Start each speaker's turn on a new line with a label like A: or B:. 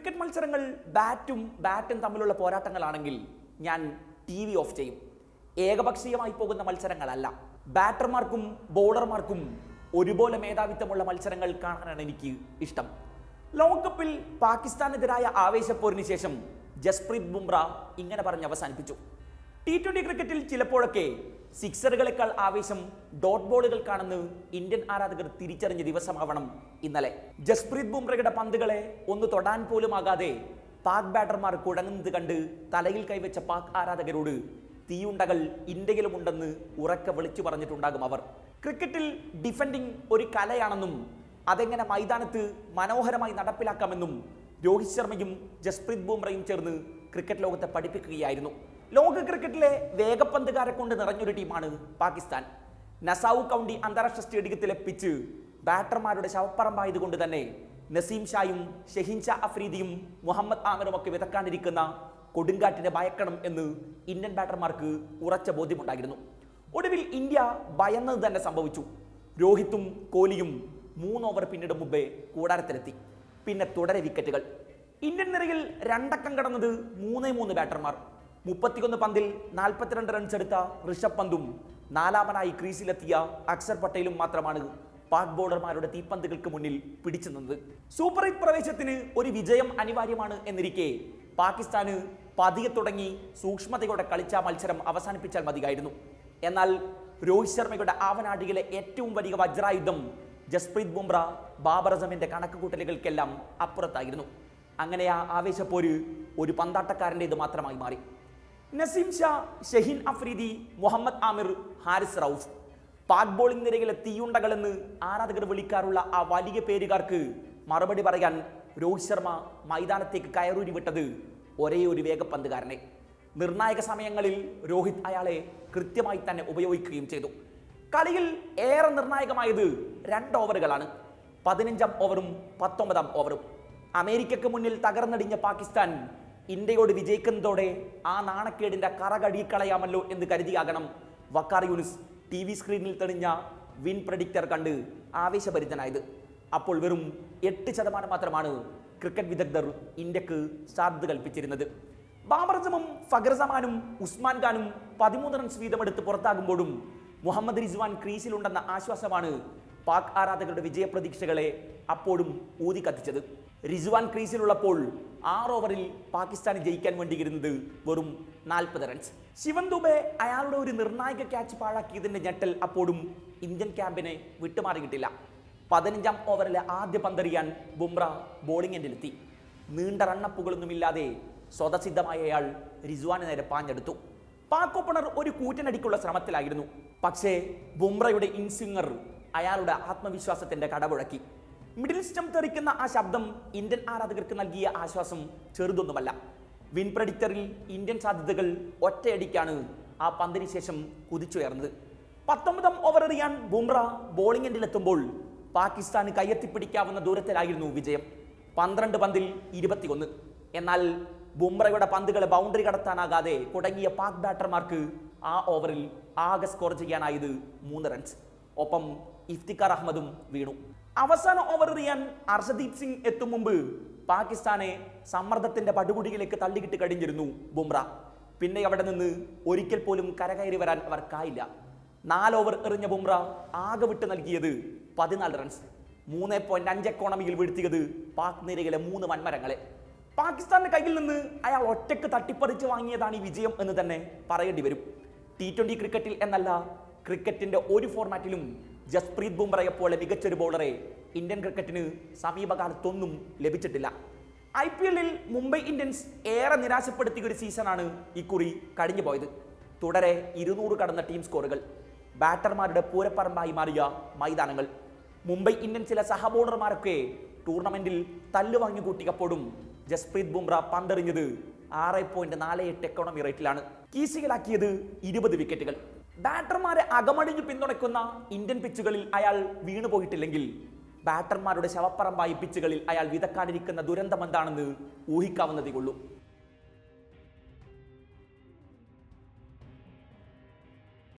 A: Cricket മത്സരങ്ങൾ ബാറ്റും ബാറ്റും തമ്മിലുള്ള പോരാട്ടങ്ങളാണെങ്കിൽ ഞാൻ ടി വി ഓഫ് ചെയ്യും. ഏകപക്ഷീയമായി പോകുന്ന മത്സരങ്ങളല്ല. ബാറ്റർമാർക്കും ബോളർമാർക്കും ഒരുപോലെ മേധാവിത്വമുള്ള മത്സരങ്ങൾ കാണാനാണ് എനിക്ക് ഇഷ്ടം. ലോകകപ്പിൽ പാകിസ്ഥാനെതിരായ ആവേശപ്പോരിന് ശേഷം ജസ്പ്രീത് ബുംറ ഇങ്ങനെ പറഞ്ഞ് അവസാനിപ്പിച്ചു. ടി ട്വന്റി ക്രിക്കറ്റിൽ ചിലപ്പോഴൊക്കെ സിക്സറുകളെക്കാൾ ആവേശം ഡോട്ട് ബോളുകൾക്കാണെന്ന് ഇന്ത്യൻ ആരാധകർ തിരിച്ചറിഞ്ഞ ദിവസമാവണം ഇന്നലെ. ജസ്പ്രീത് ബുംറയുടെ പന്തുകളെ ഒന്ന് തൊടാൻ പോലും ആകാതെ പാക് ബാറ്റർമാർ കുഴങ്ങുന്നത് കണ്ട് തലയിൽ കൈവച്ച പാക് ആരാധകരോട് തീയുണ്ടകൾ ഇന്ത്യയിലും ഉണ്ടെന്ന് ഉറക്കെ വിളിച്ചു പറഞ്ഞിട്ടുണ്ടാകും അവർ. ക്രിക്കറ്റിൽ ഡിഫൻഡിംഗ് ഒരു കലയാണെന്നും അതെങ്ങനെ മൈതാനത്ത് മനോഹരമായി നടപ്പിലാക്കാമെന്നും രോഹിത് ശർമ്മയും ജസ്പ്രീത് ബുംറയും ചേർന്ന് ക്രിക്കറ്റ് ലോകത്തെ പഠിപ്പിക്കുകയായിരുന്നു. ലോക ക്രിക്കറ്റിലെ വേഗപ്പന്തുകാരെ കൊണ്ട് നിറഞ്ഞൊരു ടീമാണ് പാകിസ്ഥാൻ. നസാവു കൗണ്ടി അന്താരാഷ്ട്ര സ്റ്റേഡിയത്തിലെ പിച്ച് ബാറ്റർമാരുടെ ശവപ്പറമ്പായതുകൊണ്ട് തന്നെ നസീം ഷായും ഷെഹിൻ ഷാ അഫ്രീദിയും മുഹമ്മദ് ആമിറും ഒക്കെ വിതക്കാനിരിക്കുന്ന കൊടുങ്കാറ്റിനെ ഭയക്കണം എന്ന് ഇന്ത്യൻ ബാറ്റർമാർക്ക് ഉറച്ച ബോധ്യമുണ്ടായിരുന്നു. ഒടുവിൽ ഇന്ത്യ ഭയന്നത് തന്നെ സംഭവിച്ചു. രോഹിത്തും കോഹ്ലിയും മൂന്ന് ഓവർ പിന്നീട് മുമ്പേ കൂടാരത്തിലെത്തി. പിന്നെ തുടരെ വിക്കറ്റുകൾ ഇന്ത്യൻ നിരയിൽ രണ്ടക്കം കടന്നത് മൂന്നേ മൂന്ന് ബാറ്റർമാർ. മുപ്പത്തിയൊന്ന് പന്തിൽ നാൽപ്പത്തിരണ്ട് റൺസ് എടുത്ത ഋഷഭ് പന്തും നാലാമനായി ക്രീസിലെത്തിയ അക്സർ പട്ടേലും മാത്രമാണ് പാക് ബോളർമാരുടെ തീപ്പന്തുകൾക്ക് മുന്നിൽ പിടിച്ചു നിന്നത്. സൂപ്പർ ഹിറ്റ് പ്രവേശത്തിന് ഒരു വിജയം അനിവാര്യമാണ് എന്നിരിക്കെ പാകിസ്ഥാന് പതിയെ തുടങ്ങി സൂക്ഷ്മതയോടെ കളിച്ച മത്സരം അവസാനിപ്പിച്ചാൽ മതിയായിരുന്നു. എന്നാൽ രോഹിത് ശർമ്മയുടെ ആവനാടിയിലെ ഏറ്റവും വലിയ വജ്രായുധം ജസ്പ്രീത് ബുംറ ബാബർ അസമിന്റെ കണക്കുകൂട്ടലുകൾക്കെല്ലാം അപ്പുറത്തായിരുന്നു. അങ്ങനെ ആ ആവേശപ്പോര് ഒരു പന്താട്ടക്കാരന്റേത് മാത്രമായി മാറി. നസീം ഷാ ഷഹീൻ അഫ്രീദി മുഹമ്മദ് ആമിർ ഹാരിസ് റൌഫ്. പാക് ബോളിംഗ് നിരയിലെ തീയുണ്ടകളെന്ന് ആരാധകർ വിളിക്കാറുള്ള ആ വലിയ പേരുകാർക്ക് മറുപടി പറയാൻ രോഹിത് ശർമ്മ മൈതാനത്തേക്ക് കയറൂരി വിട്ടത് ഒരേ ഒരു വേഗപ്പന്തുകാരനെ. നിർണായക സമയങ്ങളിൽ രോഹിത് അയാളെ കൃത്യമായി തന്നെ ഉപയോഗിക്കുകയും ചെയ്തു. കളിയിൽ ഏറെ നിർണായകമായത് രണ്ട് ഓവറുകളാണ്. പതിനഞ്ചാം ഓവറും പത്തൊമ്പതാം ഓവറും. അമേരിക്കയ്ക്ക് മുന്നിൽ തകർന്നടിഞ്ഞ പാകിസ്ഥാൻ ഇന്ത്യയോട് വിജയിക്കുന്നതോടെ ആ നാണക്കേടിന്റെ കറ കഴുകിക്കളയാമല്ലോ എന്ന് കരുതിയാകണം. വക്കാർ യൂനിസ് ടി വി സ്ക്രീനിൽ തെളിഞ്ഞ വിൻ പ്രഡിക്റ്റർ കണ്ട് ആവേശഭരിതനായത്. അപ്പോൾ വെറും എട്ട് ശതമാനം മാത്രമാണ് ക്രിക്കറ്റ് വിദഗ്ധർ ഇന്ത്യയ്ക്ക് സാധ്യത കൽപ്പിച്ചിരുന്നത്. ബാബർ അസമും ഫഗർസമാനും ഉസ്മാൻ ഖാനും പതിമൂന്ന് റൺസ് വീതമെടുത്ത് പുറത്താകുമ്പോഴും മുഹമ്മദ് റിസ്വാൻ ക്രീസിലുണ്ടെന്ന ആശ്വാസമാണ് പാക് ആരാധകരുടെ വിജയപ്രതീക്ഷകളെ അപ്പോഴും ഊതി കത്തിച്ചത് റിസ്വാൻ ക്രീസിലുള്ളപ്പോൾ ആറ് ഓവറിൽ പാകിസ്ഥാൻ ജയിക്കാൻ വേണ്ടിയിരുന്നത് വെറും നാൽപ്പത് റൺസ് ശിവൻ ദുബെ അയാളുടെ ഒരു നിർണായക ക്യാച്ച് പാഴാക്കിയതിന്റെ ഞെട്ടൽ അപ്പോഴും ഇന്ത്യൻ ക്യാമ്പിനെ വിട്ടുമാറിയിട്ടില്ല. പതിനഞ്ചാം ഓവറിലെ ആദ്യ പന്തറിയാൻ ബുംറ ബോളിംഗ് എൻഡിലെത്തി നീണ്ട റണ്ണപ്പുകളൊന്നുമില്ലാതെ സ്വതസിദ്ധമായ അയാൾ റിസ്വാന് നേരെ പാഞ്ഞെടുത്തു. പാക് ഓപ്പണർ ഒരു കൂറ്റനടിക്കുള്ള ശ്രമത്തിലായിരുന്നു. പക്ഷേ ബുംറയുടെ ഇൻസിംഗർ അയാളുടെ ആത്മവിശ്വാസത്തിന്റെ കടപുഴക്കി മിഡിൽ സ്റ്റം തെറിക്കുന്ന ആ ശബ്ദം ഇന്ത്യൻ ആരാധകർക്ക് നൽകിയ ആശ്വാസം ചെറുതൊന്നുമല്ല. വിൻ പ്രഡിക്ടറിൽ ഇന്ത്യൻ സാധ്യതകൾ ഒറ്റയടിക്കാണ് ആ പന്തിന് ശേഷം കുതിച്ചുയർന്നത്. പത്തൊമ്പതാം ഓവർ എറിയാൻ ബുംറ ബോളിംഗ് എൻഡിലെത്തുമ്പോൾ പാകിസ്ഥാന് കയ്യെത്തിപ്പിടിക്കാവുന്ന ദൂരത്തിലായിരുന്നു വിജയം. പന്ത്രണ്ട് പന്തിൽ ഇരുപത്തിയൊന്ന്. എന്നാൽ ബുംറയുടെ പന്തുകളെ ബൗണ്ടറി കടത്താനാകാതെ കുടങ്ങിയ പാക് ബാറ്റർമാർക്ക് ആ ഓവറിൽ ആകെ സ്കോർ ചെയ്യാനായത് മൂന്ന് റൺസ് ഒപ്പം ഇഫ്തിഖാർ അഹമ്മദും വീണു. അവസാന ഓവർ എറിയാൻ അർഷദീപ് സിംഗ് എത്തും മുമ്പ് പാകിസ്ഥാനെ സമ്മർദ്ദത്തിന്റെ പടുകുടിയിലേക്ക് തള്ളിക്കിട്ട് കഴിഞ്ഞിരുന്നു ബുംറ. പിന്നെ അവിടെ നിന്ന് ഒരിക്കൽ പോലും കരകയറി വരാൻ അവർക്കായില്ല നാല് ഓവർ എറിഞ്ഞ ബുംറ ആകെ വിട്ട് നൽകിയത് പതിനാല് റൺസ് മൂന്ന് പോയിന്റ് അഞ്ച് എക്കോണമിയിൽ വീഴ്ത്തിയത് പാക് നിരയിലെ മൂന്ന് വൻമരങ്ങളെ. പാകിസ്ഥാന്റെ കയ്യിൽ നിന്ന് അയാൾ ഒറ്റയ്ക്ക് തട്ടിപ്പറിച്ച് വാങ്ങിയതാണ് ഈ വിജയം എന്ന് തന്നെ പറയേണ്ടി വരും. ടി ട്വന്റി ക്രിക്കറ്റിൽ എന്നല്ല ക്രിക്കറ്റിന്റെ ഒരു ഫോർമാറ്റിലും ജസ്പ്രീത് ബുംറയെ പോലെ മികച്ചൊരു ബോളറെ ഇന്ത്യൻ ക്രിക്കറ്റിന് സമീപകാലത്തൊന്നും ലഭിച്ചിട്ടില്ല. ഐ പി എല്ലിൽ മുംബൈ ഇന്ത്യൻസ് ഏറെ നിരാശപ്പെടുത്തിയ ഒരു സീസണാണ് ഇക്കുറി കഴിഞ്ഞു പോയത്. തുടരെ ഇരുന്നൂറ് കടന്ന ടീം സ്കോറുകൾ ബാറ്റർമാരുടെ പൂരപ്പറമ്പായി മാറിയ മൈതാനങ്ങൾ. മുംബൈ ഇന്ത്യൻസിലെ സഹബോളർമാരൊക്കെ ടൂർണമെന്റിൽ തല്ലുവാങ്ങി കൂട്ടിയപ്പോഴും ജസ്പ്രീത് ബുംറ പന്തെറിഞ്ഞത് ആറ് പോയിന്റ് നാല് എട്ട് എക്കോണമി റേറ്റിലാണ് കീസികളാക്കിയത് ഇരുപത് വിക്കറ്റുകൾ ബാറ്റർമാരെ അകമടിഞ്ഞു പിന്തുണയ്ക്കുന്ന ഇന്ത്യൻ പിച്ചുകളിൽ അയാൾ വീണുപോയിട്ടില്ലെങ്കിൽ ബാറ്റർമാരുടെ ശവപ്പറമ്പായി പിച്ചുകളിൽ അയാൾ വിതക്കാനിരിക്കുന്ന ദുരന്തം എന്താണെന്ന് ഊഹിക്കാവുന്നതേ ഉള്ളൂ